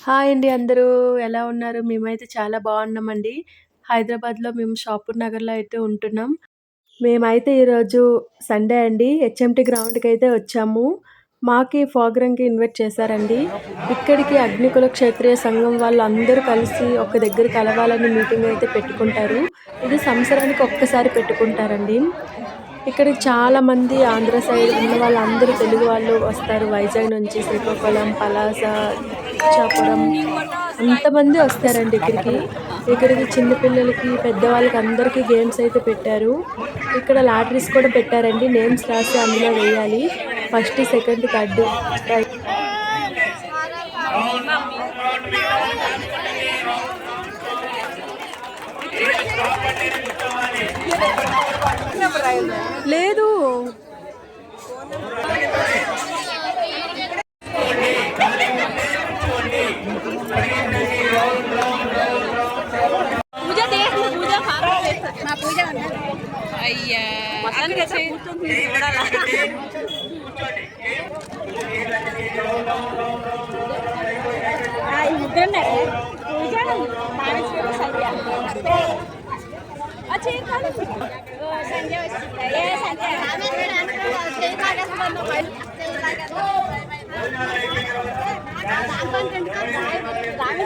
Hi అండి అందరూ ఎలా ఉన్నారు? మేమైతే చాలా బాగున్నామండి. హైదరాబాద్‌లో మేము షాపూర్ నగర్‌లో అయితే ఉంటున్నాం. మేమైతే ఈరోజు సండే అండి హెచ్ఎంటి గ్రౌండ్కి అయితే వచ్చాము. మాకి ఫోగ్రంకి ఇన్వైట్ చేశారండి. ఇక్కడికి అగ్నికుల క్షత్రియ సంఘం వాళ్ళు అందరూ కలిసి ఒక దగ్గర కలవాలని మీటింగ్ అయితే పెట్టుకుంటారు. ఇది సంవత్సరానికి ఒక్కసారి పెట్టుకుంటారండి. ఇక్కడికి చాలామంది ఆంధ్ర సైడ్ ఉన్న వాళ్ళందరూ తెలుగు వాళ్ళు వస్తారు. వైజాగ్ నుంచి శ్రీకాకుళం, పలాస, చెప్పడం అంతమంది వస్తారండి ఇక్కడికి. ఇక్కడికి చిన్నపిల్లలకి పెద్దవాళ్ళకి అందరికీ గేమ్స్ అయితే పెట్టారు. ఇక్కడ లాటరీస్ కూడా పెట్టారండి. నేమ్స్ రాసి అందులో వేయాలి. ఫస్ట్, సెకండ్, థర్డ్ లేదు పూజ పూజ మా పూజ అయ్యా. మొత్తానికి వచ్చి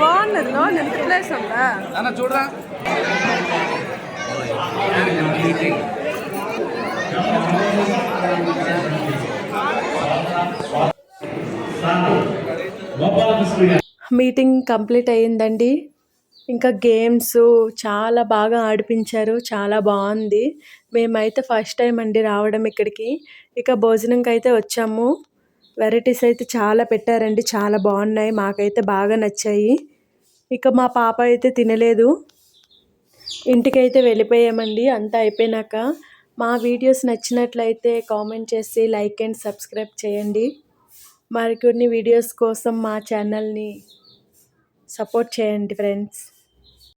బాగున్నది లో ఎంత ప్లేస్ ఉందా? చూడరా. మీటింగ్ కంప్లీట్ అయ్యిందండి. ఇంకా గేమ్స్ చాలా బాగా ఆడిపించారు చాలా బాగుంది. మేమైతే ఫస్ట్ టైం అండి రావడం ఇక్కడికి. ఇక భోజనంకి అయితే వచ్చాము. వెరైటీస్ అయితే చాలా పెట్టారండి చాలా బాగున్నాయి మాకైతే బాగా నచ్చాయి. ఇక మా పాప అయితే తినలేదు. ఇంటికైతే వెళ్ళిపోయామండి. అంతా అయిపోయినాక మా వీడియోస్ నచ్చినట్లయితే కామెంట్ చేసి లైక్ అండ్ సబ్స్క్రైబ్ చేయండి. మరికొన్ని వీడియోస్ కోసం మా ఛానల్ని సపోర్ట్ చేయండి ఫ్రెండ్స్.